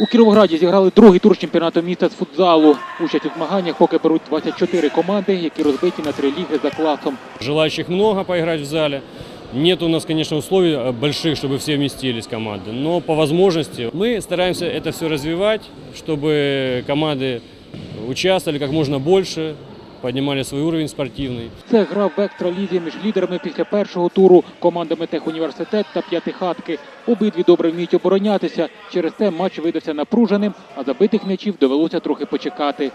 У Кіровограді зіграли другий тур чемпіонату міста з футзалу. Участь у змаганнях поки беруть 24 команди, які розбиті на три ліги за класом. Желающих много поиграть в зале. Нет у нас, конечно, условий э, больших, чтобы все вместились команды, но по возможности мы стараемся это все развивать, чтобы команды участвовали как можно больше, поднимали свой уровень спортивный. Це гра в екстралізі між лідерами після першого туру командами Техуніверситет та П'ятихатки. Обидві добре вміють оборонятися. Через це матч видався напруженим, а забитих м'ячів довелося трохи почекати.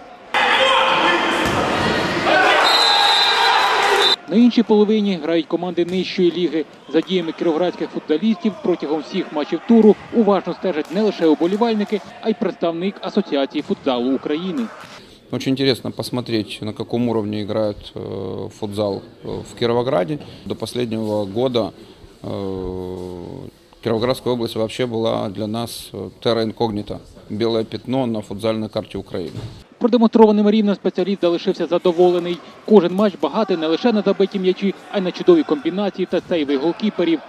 На іншій половині грають команди нижчої ліги. За діями кіровоградських футболістів протягом всіх матчів туру уважно стежать не лише уболівальники, а й представник Асоціації футзалу України. Очень интересно посмотреть, на каком уровне играет э, футзал э, в Кировограде. До последнего года э, Кировоградская область вообще была для нас э, терра инкогнита, белое пятно на футзальной карте Украины. Продемонстрованим рівнем спеціаліст залишився задоволений. Кожен матч багатий не лише на забиті м'ячі, а й на чудові комбінації та сейви голкіперів.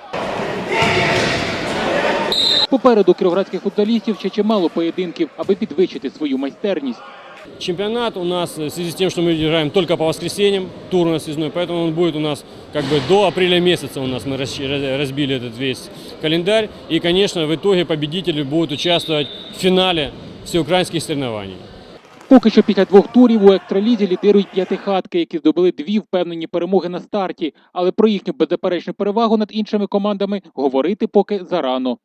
Попереду кіровоградських футболістів ще чимало поєдинків, аби підвищити свою майстерність. Чемпионат у нас, э, в связи с тем, что мы играем только по воскресеньям, тур у нас сезонный, поэтому он будет у нас как бы до апреля месяца у нас мы расщ- раз- разбили этот весь календарь. И, конечно, в итоге победители будут участвовать в финале всеукраинских соревнований. Поки що після двох турів у екстралізі лідирують п'ятихатки, які здобули дві впевнені перемоги на старті. Але про їхню беззаперечну перевагу над іншими командами говорити поки зарано.